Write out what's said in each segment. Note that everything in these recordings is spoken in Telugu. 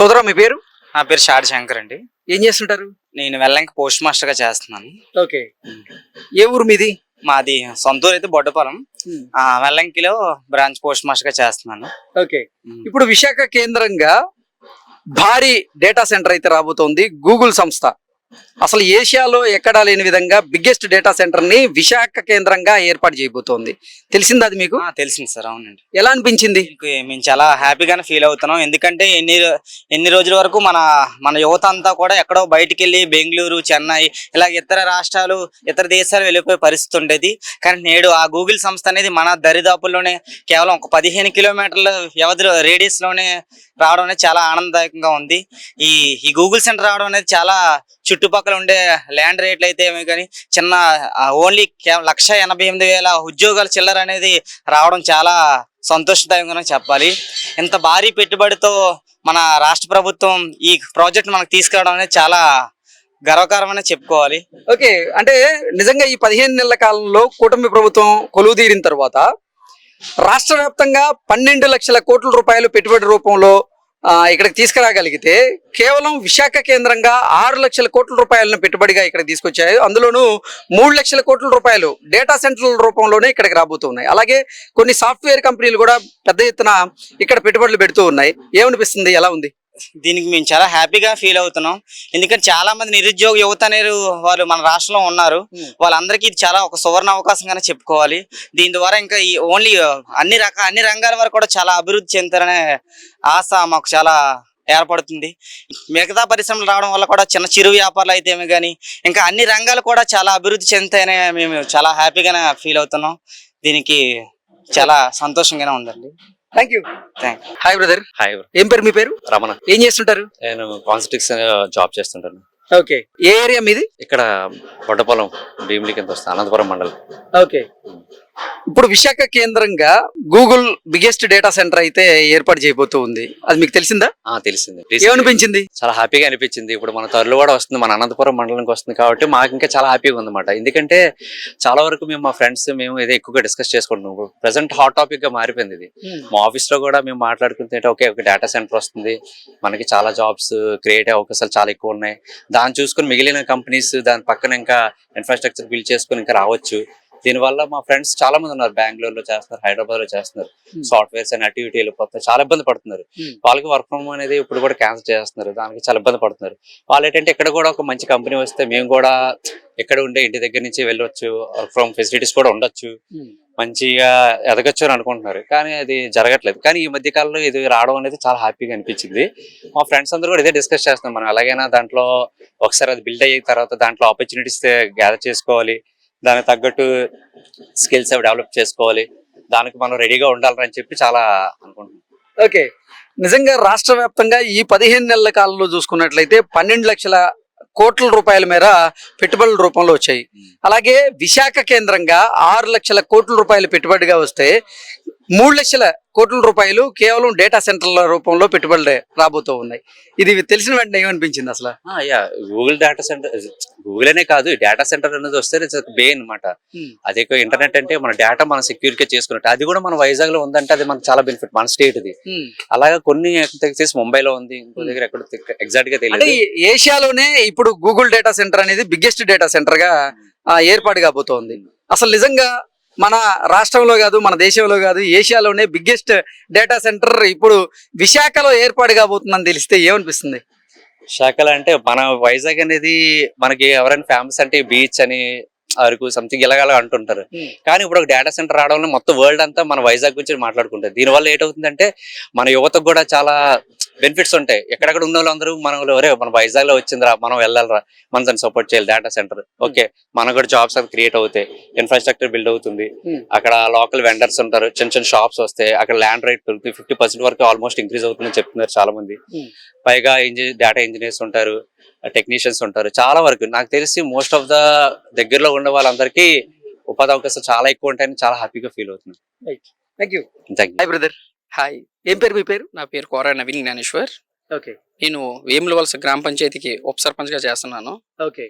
సోదరా మీ పేరు? నా పేరు షాడ్ శంకర్ అండి. ఏం చేస్తుంటారు? నేను వెల్లంకి పోస్ట్ మాస్టర్గా చేస్తున్నాను. ఓకే. ఏ ఊరు మీది? మాది సొంత ఊరు అయితే బొడ్డపాలెం ఆ, వెల్లంకిలో బ్రాంచ్ పోస్ట్ మాస్టర్గా చేస్తున్నాను. ఓకే. ఇప్పుడు విశాఖ కేంద్రంగా భారీ డేటా సెంటర్ అయితే రాబోతోంది గూగుల్ సంస్థ. అసలు ఏషియాలో ఎక్కడా లేని విధంగా బిగ్గెస్ట్ డేటా సెంటర్ని విశాఖ కేంద్రంగా ఏర్పాటు చేయబోతోంది. తెలిసింది అది మీకు? తెలిసింది సార్ అవునండి. ఎలా అనిపించింది? మేము చాలా హ్యాపీగానే ఫీల్ అవుతున్నాం. ఎందుకంటే ఎన్ని ఎన్ని రోజుల వరకు మన మన యువత అంతా కూడా ఎక్కడో బయటికి వెళ్ళి బెంగళూరు చెన్నై ఇలా ఇతర రాష్ట్రాలు ఇతర దేశాలు వెళ్ళిపోయే పరిస్థితి ఉండేది. కానీ నేడు ఆ గూగుల్ సంస్థ అనేది మన దరిదాపుల్లోనే కేవలం ఒక పదిహేను కిలోమీటర్ల వ్యవధిలో రేడియస్లోనే రావడం అనేది చాలా ఆనందదాయకంగా ఉంది. ఈ ఈ గూగుల్ సెంటర్ రావడం అనేది చాలా చుట్టుపక్కల ఉండే ల్యాండ్ రేట్లు అయితే ఏమి కానీ చిన్న ఓన్లీ లక్ష ఎనభై ఎనిమిది వేల ఉద్యోగాల చిల్లర అనేది రావడం చాలా సంతోషదాయకంగా చెప్పాలి. ఇంత భారీ పెట్టుబడితో మన రాష్ట్ర ప్రభుత్వం ఈ ప్రాజెక్ట్ మనకు తీసుకురావడం అనేది చాలా గర్వకారమనే చెప్పుకోవాలి. ఓకే అంటే నిజంగా ఈ పదిహేను నెలల కాలంలో కూటమి ప్రభుత్వం కొలువు తీరిన తర్వాత రాష్ట్ర వ్యాప్తంగా పన్నెండు లక్షల కోట్ల రూపాయలు పెట్టుబడి రూపంలో ఇక్కడికి తీసుకురాగలిగితే కేవలం విశాఖ కేంద్రంగా ఆరు లక్షల కోట్ల రూపాయలను పెట్టుబడిగా ఇక్కడ తీసుకొచ్చాయి. అందులోనూ మూడు లక్షల కోట్ల రూపాయలు డేటా సెంటర్ల రూపంలోనే ఇక్కడికి రాబోతున్నాయి. అలాగే కొన్ని సాఫ్ట్వేర్ కంపెనీలు కూడా పెద్ద ఎత్తున ఇక్కడ పెట్టుబడులు పెడుతూ ఉన్నాయి. ఏమనిపిస్తుంది? ఎలా ఉంది? దీనికి మేము చాలా హ్యాపీగా ఫీల్ అవుతున్నాం. ఎందుకంటే చాలా మంది నిరుద్యోగ యువత అనేది వాళ్ళు మన రాష్ట్రంలో ఉన్నారు. వాళ్ళందరికీ ఇది చాలా ఒక సువర్ణ అవకాశంగానే చెప్పుకోవాలి. దీని ద్వారా ఇంకా ఈ ఓన్లీ అన్ని రక అన్ని రంగాల వరకు కూడా చాలా అభివృద్ధి చెందుతారనే ఆశ మాకు చాలా ఏర్పడుతుంది. మిగతా పరిశ్రమలు రావడం వల్ల కూడా చిన్న చిరు వ్యాపారాలు అయితే ఏమి కానీ ఇంకా అన్ని రంగాలు కూడా చాలా అభివృద్ధి చెందుతాయని మేము చాలా హ్యాపీగానే ఫీల్ అవుతున్నాం. దీనికి చాలా సంతోషంగానే ఉందండి. Thank you hi brother hi ఏం పేరు? మీ పేరు? రమణ. ఏం చేస్తుంటారు? నేను కాన్స్టిక్స్ జాబ్ చేస్తుంటాను. ఓకే ఏ ఏరియా మీది? ఇక్కడ బొడ్డపొలం భీమిలి కింద వస్తుంది అనంతపురం మండలం. ఓకే ఇప్పుడు విశాఖ కేంద్రంగా గూగుల్ బిగ్గెస్ట్ డేటా సెంటర్ అయితే ఏర్పాటు చేయబోతూ ఉంది. అది మీకు తెలిసిందా? ఆ తెలిసింది. ఏమనిపించింది? చాలా హ్యాపీగా అనిపించింది. ఇప్పుడు మన తరలు కూడా వస్తుంది మన అనంతపురం మండలంకి వస్తుంది కాబట్టి మాకు ఇంకా చాలా హ్యాపీగా ఉందన్నమాట. ఎందుకంటే చాలా వరకు మేము మా ఫ్రెండ్స్ మేము ఇదే ఎక్కువగా డిస్కస్ చేసుకుంటున్నాం. ఇప్పుడు ప్రెసెంట్ హాట్ టాపిక్గా మారిపోయింది ఇది. మా ఆఫీస్లో కూడా మేము మాట్లాడుకుంటే ఓకే ఒక డేటా సెంటర్ వస్తుంది. మనకి చాలా జాబ్స్ క్రియేట్ అయ్యే అవకాశాలు చాలా ఎక్కువ ఉన్నాయి. దాన్ని చూసుకుని మిగిలిన కంపెనీస్ దాని పక్కన ఇంకా ఇన్ఫ్రాస్ట్రక్చర్ బిల్డ్ చేసుకుని ఇంకా రావచ్చు. దీనివల్ల మా ఫ్రెండ్స్ చాలా మంది ఉన్నారు. బెంగళూరు లో చేస్తున్నారు హైదరాబాద్లో చేస్తున్నారు. Hmm. సాఫ్ట్వేర్స్ అండ్ అటు ఇటు వెళ్ళిపోతారు చాలా ఇబ్బంది పడుతున్నారు. Hmm. వాళ్ళకి వర్క్ ఫ్రమ్ అనేది ఇప్పుడు కూడా క్యాన్సిల్ చేస్తున్నారు. దానికి చాలా ఇబ్బంది పడుతున్నారు. వాళ్ళు ఏంటంటే ఇక్కడ కూడా ఒక మంచి కంపెనీ వస్తే మేము కూడా ఎక్కడ ఉండే ఇంటి దగ్గర నుంచి వెళ్ళొచ్చు. వర్క్ ఫ్రమ్ ఫెసిలిటీస్ కూడా ఉండొచ్చు. మంచిగా ఎదగచ్చు అని అనుకుంటున్నారు. కానీ అది జరగట్లేదు. కానీ ఈ మధ్య కాలంలో ఇది రావడం అనేది చాలా హ్యాపీగా అనిపించింది. మా ఫ్రెండ్స్ అందరూ కూడా ఇదే డిస్కస్ చేస్తున్నాం మనం ఎలాగైనా దాంట్లో ఒకసారి అది బిల్డ్ అయిన తర్వాత దాంట్లో ఆపర్చునిటీస్ గ్యాదర్ చేసుకోవాలి. దానికి తగ్గట్టు స్కిల్స్ అవి డెవలప్ చేసుకోవాలి. దానికి మనం రెడీగా ఉండాలని చెప్పి చాలా అనుకుంటున్నాం. ఓకే. నిజంగా రాష్ట్ర వ్యాప్తంగా ఈ పదిహేను నెలల కాలంలో చూసుకున్నట్లయితే పన్నెండు లక్షల కోట్ల రూపాయల మేర పెట్టుబడుల రూపంలో వచ్చాయి. అలాగే విశాఖ కేంద్రంగా ఆరు లక్షల కోట్ల రూపాయలు పెట్టుబడిగా వస్తే మూడు లక్షల కోట్ల రూపాయలు కేవలం డేటా సెంటర్ల రూపంలో పెట్టుబడులు రాబోతూ ఉన్నాయి. ఇది తెలిసిన వెంటనే ఏమనిపించింది అసలు? Yeah Google data centre Google అనే కాదు డేటా సెంటర్ అనేది వస్తే బే అనమాట అదే ఇంటర్నెట్ అంటే మన డేటా మనం సెక్యూర్గా చేసుకున్నట్టు. అది కూడా మన వైజాగ్లో ఉందంటే అది మనకు చాలా బెనిఫిట్ మన స్టేట్ ఇది అలాగా కొన్ని చేసి ముంబైలో ఉంది ఇంకో దగ్గర ఎక్కడ ఎగ్జాక్ట్గా తెలియదు ఏషియాలోనే ఇప్పుడు గూగుల్ డేటా సెంటర్ అనేది బిగ్గెస్ట్ డేటా సెంటర్గా ఏర్పాటు కాబోతోంది. అసలు నిజంగా మన రాష్ట్రంలో కాదు మన దేశంలో కాదు ఏషియాలోనే బిగ్గెస్ట్ డేటా సెంటర్ ఇప్పుడు విశాఖలో ఏర్పాటు కాబోతుందని తెలిస్తే ఏమనిపిస్తుంది? శాఖలు అంటే మన వైజాగ్ అనేది మనకి ఎవరైనా ఫేమస్ అంటే బీచ్ అని అరకు సంథింగ్ ఇలాగలా అంటుంటారు. Hmm. కానీ ఇప్పుడు ఒక డేటా సెంటర్ రావడం వల్ల మొత్తం వరల్డ్ అంతా మన వైజాగ్ గురించి మాట్లాడుకుంటారు. దీనివల్ల ఏంటవుతుందంటే మన యువతకు కూడా చాలా బెనిఫిట్స్ ఉంటాయి. ఎక్కడెక్కడ ఉన్న వాళ్ళందరూ మన ఒరే మన వైజాగ్లో వచ్చిందిరా మనం వెళ్ళాలరా మనం దాన్ని సపోర్ట్ చేయాలి డేటా సెంటర్ ఓకే మనకు కూడా జాబ్స్ అవి క్రియేట్ అవుతాయి. ఇన్ఫ్రాస్ట్రక్చర్ బిల్డ్ అవుతుంది. Hmm. అక్కడ లోకల్ వెండర్స్ ఉంటారు. చిన్న చిన్న షాప్స్ వస్తాయి. అక్కడ ల్యాండ్ రేట్ పెరుగుతుంది. ఫిఫ్టీ పర్సెంట్ వరకు ఆల్మోస్ట్ ఇంక్రీజ్ అవుతుందని చెప్తున్నారు చాలా మంది Hmm. పైగా డేటా ఇంజనీర్స్ ఉంటారు టెక్నీషియన్స్ ఉంటారు. చాలా వరకు నాకు తెలిసి మోస్ట్ ఆఫ్ ద దగ్గరలో ఉన్న వాళ్ళందరికీ ఉపాధి అవకాశాలు చాలా ఎక్కువ ఉంటాయని చాలా హ్యాపీగా ఫీల్ అవుతున్నాను. Thank you thank hi brother hi. ఏం పేరు మీ పేరు? నా పేరు కోర నవీన్ జ్ఞానేశ్వర్. ఓకే. నేను వేముల వలస గ్రామ పంచాయతీకి ఉప సర్పంచ్గా చేస్తున్నాను. ఓకే.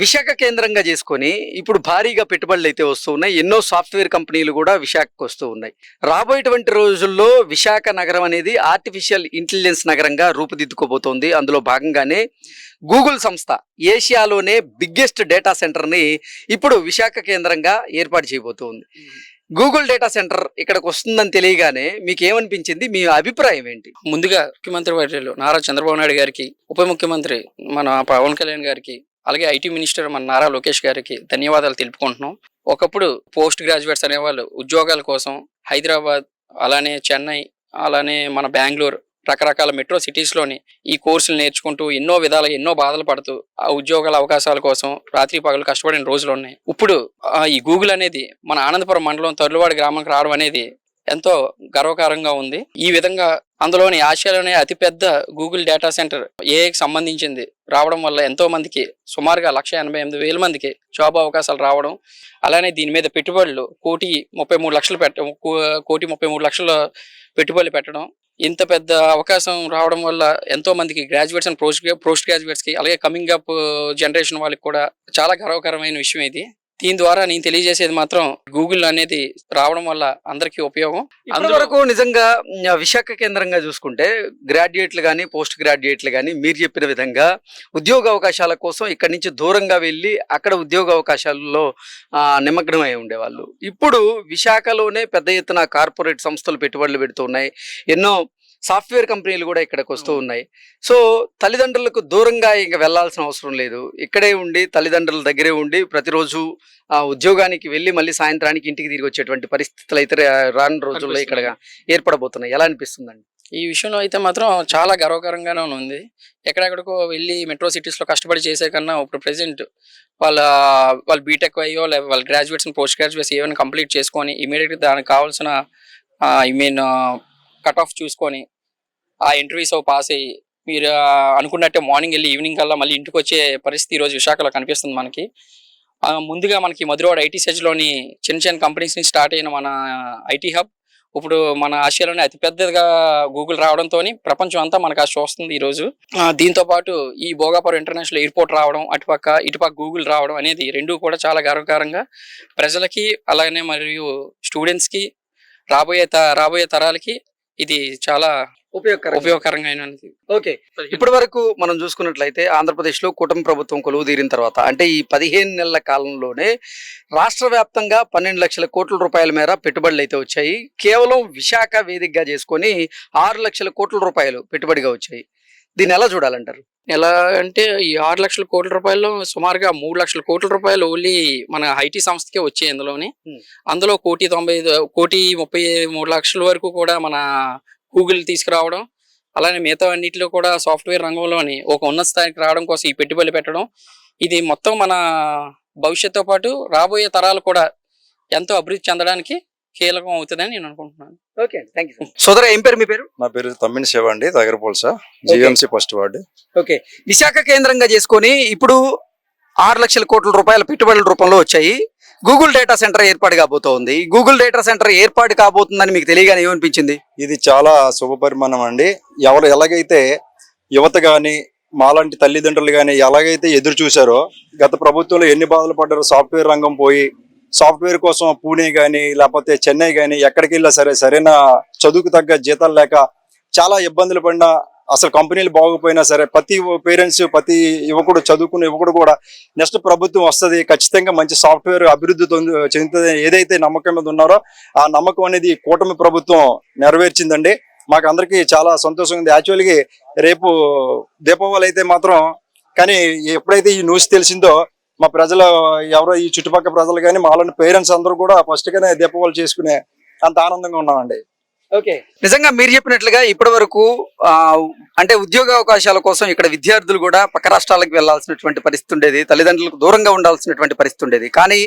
విశాఖ కేంద్రంగా చేసుకొని ఇప్పుడు భారీగా పెట్టుబడులు అయితే వస్తూ ఉన్నాయి. ఎన్నో సాఫ్ట్వేర్ కంపెనీలు కూడా విశాఖకు వస్తూ ఉన్నాయి. రాబోయేటువంటి రోజుల్లో విశాఖ నగరం అనేది ఆర్టిఫిషియల్ ఇంటెలిజెన్స్ నగరంగా రూపుదిద్దుకోబోతోంది. అందులో భాగంగానే గూగుల్ సంస్థ ఏషియాలోనే బిగ్గెస్ట్ డేటా సెంటర్ని ఇప్పుడు విశాఖ కేంద్రంగా ఏర్పాటు చేయబోతోంది. గూగుల్ డేటా సెంటర్ ఇక్కడికి వస్తుందని తెలియగానే మీకు ఏమనిపించింది మీ అభిప్రాయం ఏంటి? ముందుగా ముఖ్యమంత్రి వర్యులు నారా చంద్రబాబు నాయుడు గారికి ఉప ముఖ్యమంత్రి మన పవన్ కళ్యాణ్ గారికి అలాగే ఐటీ మినిస్టర్ మన నారా లోకేష్ గారికి ధన్యవాదాలు తెలుపుకుంటున్నాం. ఒకప్పుడు పోస్ట్ గ్రాడ్యుయేట్స్ అనేవాళ్ళు ఉద్యోగాల కోసం హైదరాబాద్ అలానే చెన్నై అలానే మన బెంగళూరు రకరకాల మెట్రో సిటీస్లోని ఈ కోర్సులు నేర్చుకుంటూ ఎన్నో విధాలుగా ఎన్నో బాధలు పడుతూ ఆ ఉద్యోగాల అవకాశాల కోసం రాత్రి పగలు కష్టపడిన రోజులు ఉన్నాయి. ఇప్పుడు ఈ గూగుల్ అనేది మన ఆనందపురం మండలం తరులువాడి గ్రామానికి రావడం అనేది ఎంతో గర్వకారంగా ఉంది. ఈ విధంగా అందులోని ఆసియాలోనే అతిపెద్ద గూగుల్ డేటా సెంటర్ ఏఐకి సంబంధించింది. రావడం వల్ల ఎంతో మందికి సుమారుగా లక్ష ఎనభై ఎనిమిది వేల మందికి జాబ్ అవకాశాలు రావడం అలానే దీని మీద పెట్టుబడులు కోటి ముప్పై మూడు లక్షలు పెట్ట కోటి ముప్పై మూడు లక్షల పెట్టుబడులు పెట్టడం ఇంత పెద్ద అవకాశం రావడం వల్ల ఎంతో మందికి గ్రాడ్యుయేట్స్ అండ్ పోస్ట్ పోస్ట్ గ్రాడ్యుయేట్స్కి అలాగే కమింగ్ అప్ జనరేషన్ వాళ్ళకి కూడా చాలా గర్వకరమైన విషయం ఇది. దీని ద్వారా నేను తెలియజేసేది మాత్రం గూగుల్ అనేది రావడం వల్ల అందరికీ ఉపయోగం. ఇప్పటి అందులో- వరకు నిజంగా విశాఖ కేంద్రంగా చూసుకుంటే గ్రాడ్యుయేట్లు కానీ పోస్ట్ గ్రాడ్యుయేట్లు కానీ మీరు చెప్పిన విధంగా ఉద్యోగ అవకాశాల కోసం ఇక్కడి నుంచి దూరంగా వెళ్ళి అక్కడ ఉద్యోగ అవకాశాలలో నిమగ్నమై ఉండేవాళ్ళు. ఇప్పుడు విశాఖలోనే పెద్ద ఎత్తున కార్పొరేట్ సంస్థలు పెట్టుబడులు పెడుతున్నాయి. ఎన్నో సాఫ్ట్వేర్ కంపెనీలు కూడా ఇక్కడికి వస్తూ ఉన్నాయి. సో తల్లిదండ్రులకు దూరంగా ఇంకా వెళ్ళాల్సిన అవసరం లేదు. ఇక్కడే ఉండి తల్లిదండ్రుల దగ్గరే ఉండి ప్రతిరోజు ఆ ఉద్యోగానికి వెళ్ళి మళ్ళీ సాయంత్రానికి ఇంటికి తిరిగి వచ్చేటువంటి పరిస్థితులు అయితే రాను రోజుల్లో ఇక్కడ ఏర్పడబోతున్నాయి. ఎలా అనిపిస్తుందండి? ఈ విషయంలో అయితే మాత్రం చాలా గర్వకరంగానే ఉంది. ఎక్కడెక్కడికో వెళ్ళి మెట్రో సిటీస్లో కష్టపడి చేసే కన్నా ఇప్పుడు ప్రెసెంట్ వాళ్ళ వాళ్ళు బీటెక్ అయ్యో లేదా వాళ్ళ గ్రాడ్యుయేట్స్ పోస్ట్ గ్రాడ్యుయేట్స్ ఏమైనా కంప్లీట్ చేసుకొని ఇమీడియట్గా దానికి కావాల్సిన ఐ మీన్ కట్ ఆఫ్ చూసుకొని ఆ ఇంటర్వ్యూస్ పాస్ అయ్యి మీరు అనుకున్నట్టే మార్నింగ్ వెళ్ళి ఈవినింగ్ కల్లా మళ్ళీ ఇంటికి వచ్చే పరిస్థితి ఈరోజు విశాఖలో కనిపిస్తుంది మనకి. ముందుగా మనకి మధురవాడ ఐటీ లోని చిన్న చిన్న కంపెనీస్ నుంచి స్టార్ట్ అయిన మన ఐటీ హబ్ ఇప్పుడు మన ఆసియాలోనే అతిపెద్దగా గూగుల్ రావడంతో ప్రపంచం అంతా మనకు అది చూస్తుంది ఈ రోజు దీంతో పాటు ఈ భోగాపురం ఇంటర్నేషనల్ ఎయిర్పోర్ట్ రావడం అటుపక్క ఇటుపక్క గూగుల్ రావడం అనేది రెండు కూడా చాలా గర్వకారంగా ప్రజలకి అలాగనే మరియు స్టూడెంట్స్కి రాబోయే త- రాబోయే తరాలకి ఇది చాలా ఉపయోగకరం ఉపయోగకరంగా ఓకే. ఇప్పటి వరకు మనం చూసుకున్నట్లయితే ఆంధ్రప్రదేశ్లో కూటమి ప్రభుత్వం కొలువు తీరిన తర్వాత అంటే ఈ పదిహేను నెలల కాలంలోనే రాష్ట్ర వ్యాప్తంగా పన్నెండు లక్షల కోట్ల రూపాయల మేర పెట్టుబడులు అయితే వచ్చాయి. కేవలం విశాఖ వేదికగా చేసుకొని ఆరు లక్షల కోట్ల రూపాయలు పెట్టుబడిగా వచ్చాయి. దీన్ని ఎలా చూడాలంటారు ఎలా అంటే ఈ ఆరు లక్షల కోట్ల రూపాయలు సుమారుగా మూడు లక్షల కోట్ల రూపాయలు ఓన్లీ మన ఐటీ సంస్థకే వచ్చాయి ఇందులోని. అందులో కోటి తొంభై ఐదు కోటి ముప్పై మూడు లక్షల వరకు కూడా మన గూగుల్ తీసుకురావడం అలానే మిగతా అన్నిటిలో కూడా సాఫ్ట్వేర్ రంగంలోని ఒక ఉన్నత స్థాయికి రావడం కోసం ఈ పెట్టుబడులు పెట్టడం ఇది మొత్తం మన భవిష్యత్తుతో పాటు రాబోయే తరాలు కూడా ఎంతో అభివృద్ధి చెందడానికి కీలకం అవుతుందని నేను అనుకుంటున్నాను. ఓకే థ్యాంక్ యూ సోదర ఏం పేరు మీ పేరు? నా పేరు తమ్మిని శివ అండి దగ్గర పోల్సా GMC first ward. Okay. Visakha కేంద్రంగా చేసుకొని ఇప్పుడు ఆరు లక్షల కోట్ల రూపాయల పెట్టుబడుల రూపంలో వచ్చాయి. గూగుల్ డేటా సెంటర్ ఏర్పాటు కాబోతోంది. గూగుల్ డేటా సెంటర్ ఏర్పాటు కాబోతుందని మీకు తెలియగానే ఏమనిపించింది? ఇది చాలా శుభ పరిమాణం అండి. ఎవరు ఎలాగైతే యువత గాని మాలాంటి తల్లిదండ్రులు గాని ఎలాగైతే ఎదురు చూశారో గత ప్రభుత్వంలో ఎన్ని బాధలు పడ్డారో సాఫ్ట్వేర్ రంగం పోయి సాఫ్ట్వేర్ కోసం పూణే కానీ లేకపోతే చెన్నై కానీ ఎక్కడికి వెళ్ళినా సరే సరైన చదువుకు తగ్గ జీతాలు లేక చాలా ఇబ్బందులు పడినా అసలు కంపెనీలు బాగోపోయినా సరే ప్రతి పేరెంట్స్ ప్రతి యువకుడు చదువుకున్న యువకుడు కూడా నెక్స్ట్ ప్రభుత్వం వస్తది ఖచ్చితంగా మంచి సాఫ్ట్వేర్ అభివృద్ధి చెందుతుంది ఏదైతే నమ్మకం మీద ఉన్నారో ఆ నమ్మకం అనేది కూటమి ప్రభుత్వం నెరవేర్చిందండి. మాకు అందరికీ చాలా సంతోషంగా ఉంది. యాక్చువల్గా రేపు దీపావళి అయితే మాత్రం కానీ ఎప్పుడైతే ఈ న్యూస్ తెలిసిందో మా ప్రజలు ఎవరో ఈ చుట్టుపక్కల ప్రజలు కానీ మాలోని పేరెంట్స్ అందరూ కూడా ఫస్ట్ గానే దీపావళి చేసుకునే అంత ఆనందంగా ఉన్నామండి. ఓకే. నిజంగా మీరు చెప్పినట్లుగా ఇప్పటి వరకు అంటే ఉద్యోగ అవకాశాల కోసం ఇక్కడ విద్యార్థులు కూడా పక్క రాష్ట్రాలకు వెళ్ళాల్సినటువంటి పరిస్థితి ఉండేది తల్లిదండ్రులకు దూరంగా ఉండాల్సినటువంటి పరిస్థితి ఉండేది. కానీ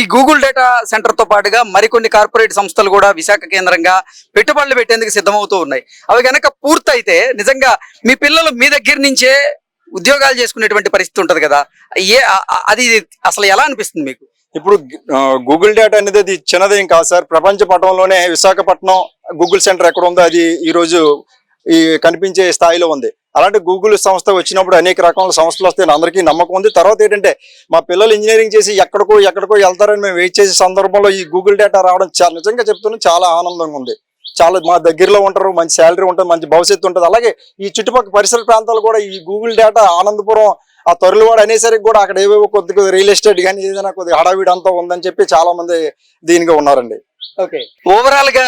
ఈ గూగుల్ డేటా సెంటర్తో పాటుగా మరికొన్ని కార్పొరేట్ సంస్థలు కూడా విశాఖ కేంద్రంగా పెట్టుబడులు పెట్టేందుకు సిద్ధమవుతూ ఉన్నాయి. అవి గనక పూర్తయితే నిజంగా మీ పిల్లలు మీ దగ్గర నుంచే ఉద్యోగాలు చేసుకునేటువంటి పరిస్థితి ఉంటుంది కదా. ఏ అది అసలు ఎలా అనిపిస్తుంది మీకు? ఇప్పుడు గూగుల్ డేటా అనేది అది చిన్నదేం కాదు సార్. ప్రపంచ పటంలోనే విశాఖపట్నం గూగుల్ సెంటర్ ఎక్కడ ఉందో అది ఈ రోజు ఈ కనిపించే స్థాయిలో ఉంది. అలాంటి గూగుల్ సంస్థ వచ్చినప్పుడు అనేక రకాల సంస్థలు వస్తాయని అందరికీ నమ్మకం ఉంది. తర్వాత ఏంటంటే మా పిల్లలు ఇంజనీరింగ్ చేసి ఎక్కడికో ఎక్కడికో వెళ్తారని మేము వెయిట్ చేసే సందర్భంలో ఈ గూగుల్ డేటా రావడం చాలా నిజంగా చెప్తున్నాను చాలా ఆనందంగా ఉంది. చాలా మా దగ్గరలో ఉంటారు మంచి శాలరీ ఉంటుంది మంచి భవిష్యత్తు ఉంటుంది. అలాగే ఈ చుట్టుపక్కల పరిసర ప్రాంతాలు కూడా ఈ గూగుల్ డేటా ఆనందపురం ఆ తొరలవాడు అనేసరికి కూడా అక్కడ ఏవేవో కొద్ది కొద్ది రియల్ ఎస్టేట్ కానీ ఏదైనా కొద్దిగా హడావిడి అంతా ఉందని చెప్పి చాలా మంది దీనిగా ఉన్నారండి. ఓకే. ఓవరాల్గా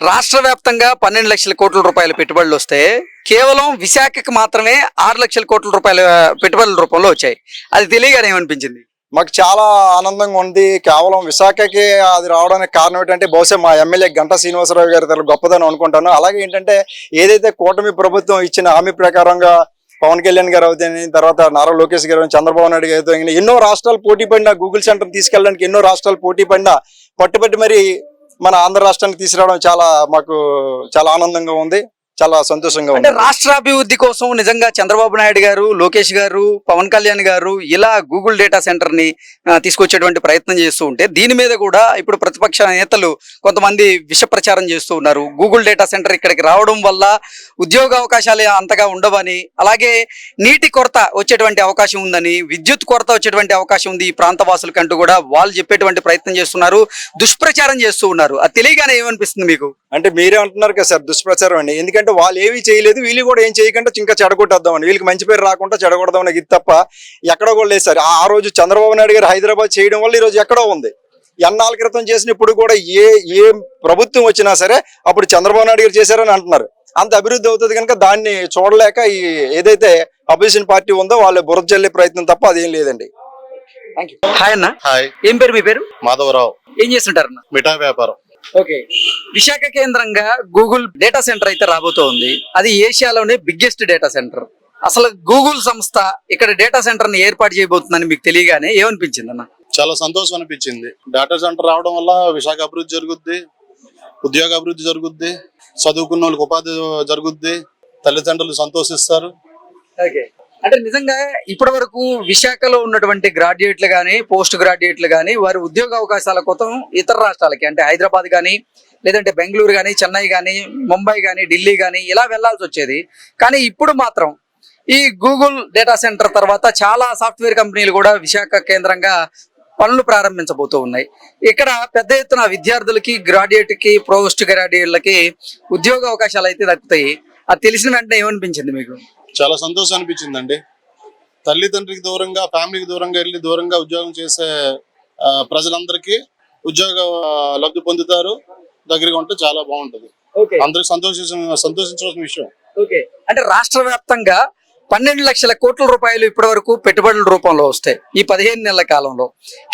రాష్ట్ర వ్యాప్తంగా పన్నెండు లక్షల కోట్ల రూపాయల పెట్టుబడులు వస్తే కేవలం విశాఖకి మాత్రమే ఆరు లక్షల కోట్ల రూపాయల పెట్టుబడుల రూపంలో వచ్చాయి. అది తెలియగానే ఏమనిపించింది? మాకు చాలా ఆనందంగా ఉంది. కేవలం విశాఖకి అది రావడానికి కారణం ఏంటంటే బహుశా మా ఎమ్మెల్యే గంటా శ్రీనివాసరావు గారి తల గొప్పదని అనుకుంటాను. అలాగే ఏంటంటే ఏదైతే కూటమి ప్రభుత్వం ఇచ్చిన హామీ ప్రకారంగా పవన్ కళ్యాణ్ గారు అవుతాయి తర్వాత నారా లోకేష్ గారు చంద్రబాబు నాయుడు గారు అవుతాయి ఎన్నో రాష్ట్రాలు పోటీ పడిన గూగుల్ సెంటర్ తీసుకెళ్ళడానికి ఎన్నో రాష్ట్రాలు పోటీ పడిన పట్టుబట్టి మరి మన ఆంధ్ర రాష్ట్రానికి తీసుకురావడం చాలా మాకు చాలా ఆనందంగా ఉంది. చాలా సంతోషంగా అంటే ఉంది. రాష్ట్రాభివృద్ధి కోసం నిజంగా చంద్రబాబు నాయుడు గారు లోకేష్ గారు పవన్ కళ్యాణ్ గారు ఇలా గూగుల్ డేటా సెంటర్ని తీసుకొచ్చేటువంటి ప్రయత్నం చేస్తూ ఉంటే దీని మీద కూడా ఇప్పుడు ప్రతిపక్ష నేతలు కొంతమంది విష ప్రచారం చేస్తూ ఉన్నారు. గూగుల్ డేటా సెంటర్ ఇక్కడికి రావడం వల్ల ఉద్యోగ అవకాశాలు అంతగా ఉండవని అలాగే నీటి కొరత వచ్చేటువంటి అవకాశం ఉందని విద్యుత్ కొరత వచ్చేటువంటి అవకాశం ఉంది ఈ ప్రాంత వాసులకంటూ కూడా వాళ్ళు చెప్పేటువంటి ప్రయత్నం చేస్తున్నారు దుష్ప్రచారం చేస్తూ ఉన్నారు. అది తెలియగానే ఏమనిపిస్తుంది మీకు? అంటే మీరే అంటున్నారు కదా సార్ దుష్ప్రచారం అండి ఎందుకంటే వాళ్ళు ఏమీ చేయలేదు వీళ్ళు కూడా ఏం చేయకుండా ఇంకా చెడగొట్టేద్దామని. వీళ్ళకి మంచి పేరు రాకుండా చెడగొడదామని ఇది తప్ప ఎక్కడో కూడా లేదు సార్. ఆ ఆ రోజు చంద్రబాబు నాయుడు గారు హైదరాబాద్ చేయడం వల్ల ఈ రోజు ఎక్కడో ఉంది. ఎన్నాళ్ళ క్రితం చేసిన ఇప్పుడు కూడా ఏ ఏ ప్రభుత్వం వచ్చినా సరే అప్పుడు చంద్రబాబు నాయుడు గారు చేశారని అంటున్నారు. అంత అభివృద్ధి అవుతుంది కనుక దాన్ని చూడలేక ఈ ఏదైతే అపోజిషన్ పార్టీ ఉందో వాళ్ళు బురద జల్లే ప్రయత్నం తప్ప అదేం లేదండి. హాయ్ అన్న. హాయ్ ఏం పేరు మీ పేరు? మాధవరావు. ఏం చేస్తుంటారన్న మిఠాయి వ్యాపారం. ఓకే. విశాఖ కేంద్రంగా గూగుల్ డేటా సెంటర్ అయితే రాబోతోంది. అది ఏషియాలోనే బిగ్గెస్ట్ డేటా సెంటర్. అసలు గూగుల్ సంస్థ ఇక్కడ డేటా సెంటర్ని ఏర్పాటు చేయబోతుందని మీకు తెలియగానే ఏమనిపించింది అన్న? చాలా సంతోషం అనిపించింది. డేటా సెంటర్ రావడం వల్ల విశాఖ అభివృద్ధి జరుగుద్ది ఉద్యోగ అభివృద్ధి జరుగుద్ది చదువుకున్న వాళ్ళకి ఉపాధి జరుగుద్ది తల్లిదండ్రులు సంతోషిస్తారు. ఓకే. అంటే నిజంగా ఇప్పటి వరకు విశాఖలో ఉన్నటువంటి గ్రాడ్యుయేట్లు కానీ పోస్ట్ గ్రాడ్యుయేట్లు కానీ వారి ఉద్యోగ అవకాశాల కోసం ఇతర రాష్ట్రాలకి అంటే హైదరాబాద్ కానీ లేదంటే బెంగళూరు కానీ చెన్నై కానీ ముంబై కానీ ఢిల్లీ కానీ ఇలా వెళ్ళాల్సి వచ్చేది. కానీ ఇప్పుడు మాత్రం ఈ గూగుల్ డేటా సెంటర్ తర్వాత చాలా సాఫ్ట్వేర్ కంపెనీలు కూడా విశాఖ కేంద్రంగా పనులు ప్రారంభించబోతూ ఉన్నాయి. ఇక్కడ పెద్ద ఎత్తున విద్యార్థులకి గ్రాడ్యుయేట్కి పోస్ట్ గ్రాడ్యుయేట్లకి ఉద్యోగ అవకాశాలు అయితే దక్కుతాయి. అది తెలిసిన వెంటనే ఏమనిపించింది మీకు? చాలా సంతోషం అనిపించిందండి. తల్లిదండ్రికి దూరంగా ఫ్యామిలీకి దూరంగా వెళ్ళి దూరంగా ఉద్యోగం చేసే ప్రజలందరికీ ఉద్యోగ లబ్ధి పొందుతారు. దగ్గరగా ఉంటే చాలా బాగుంటది. అందరికి సంతోషించ సంతోషించవలసిన విషయం. అంటే రాష్ట్ర వ్యాప్తంగా పన్నెండు లక్షల కోట్ల రూపాయలు ఇప్పటి వరకు పెట్టుబడుల రూపంలో వస్తాయి ఈ పదిహేను నెలల కాలంలో.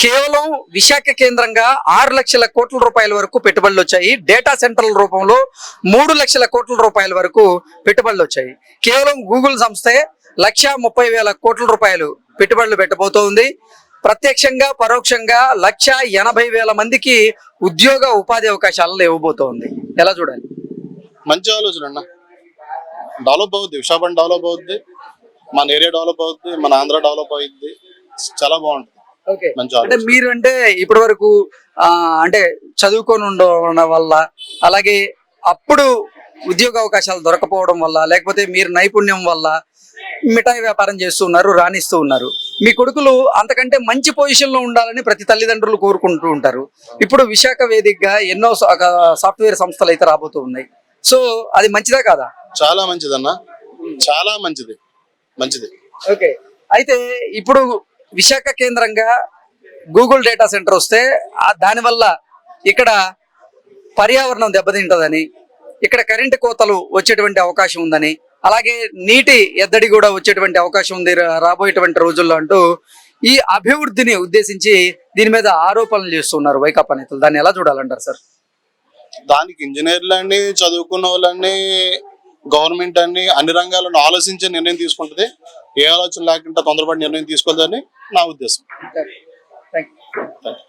కేవలం విశాఖ కేంద్రంగా ఆరు లక్షల కోట్ల రూపాయల వరకు పెట్టుబడులు వచ్చాయి. డేటా సెంటర్ల రూపంలో మూడు లక్షల కోట్ల రూపాయల వరకు పెట్టుబడులు వచ్చాయి. కేవలం గూగుల్ సంస్థే లక్ష ముప్పై వేల కోట్ల రూపాయలు పెట్టుబడులు పెట్టబోతోంది. ప్రత్యక్షంగా పరోక్షంగా లక్ష ఎనభై వేల మందికి ఉద్యోగ ఉపాధి అవకాశాలను ఇవ్వబోతోంది. ఎలా చూడాలి? మంచి ఆలోచన అన్న. డెవలప్ అవుద్ది. విశాఖపట్నం డెవలప్ అవుద్ది. మన ఏరియా డెవలప్ అవుద్ది మన ఆంధ్ర డెవలప్ అవుద్ది చాలా బాగుంటుంది. అంటే మీరు అంటే ఇప్పటి వరకు ఆ, అంటే చదువుకొని ఉండడం వల్ల అలాగే అప్పుడు ఉద్యోగ అవకాశాలు దొరకపోవడం వల్ల లేకపోతే మీరు నైపుణ్యం వల్ల మిఠాయి వ్యాపారం చేస్తూ ఉన్నారు రాణిస్తూ ఉన్నారు. మీ కొడుకులు అంతకంటే మంచి పొజిషన్లో ఉండాలని ప్రతి తల్లిదండ్రులు కోరుకుంటూ ఉంటారు. ఇప్పుడు విశాఖ వేదికగా ఎన్నో సాఫ్ట్వేర్ సంస్థలు అయితే రాబోతూ ఉన్నాయి. సో అది మంచిదా కాదా? చాలా మంచిది అన్న చాలా మంచిది. మంచిది. ఓకే. అయితే ఇప్పుడు విశాఖ కేంద్రంగా గూగుల్ డేటా సెంటర్ వస్తే ఆ దానివల్ల ఇక్కడ పర్యావరణం దెబ్బతింటదని ఇక్కడ కరెంటు కోతలు వచ్చేటువంటి అవకాశం ఉందని అలాగే నీటి ఎద్దడి కూడా వచ్చేటువంటి అవకాశం ఉంది రాబోయేటువంటి రోజుల్లో అంటూ ఈ అభివృద్ధిని ఉద్దేశించి దీని మీద ఆరోపణలు చేస్తున్నారు వైకాపా నేతలు. దాన్ని ఎలా చూడాలంటారు సార్? దానికి ఇంజనీర్లు అండి చదువుకున్న వాళ్ళని గవర్నమెంట్ అన్ని అన్ని రంగాలను ఆలోచించే నిర్ణయం తీసుకుంటది. ఏ ఆలోచన లేకుండా తొందరపడి నిర్ణయం తీసుకోలేదని నా ఉద్దేశం. Thank you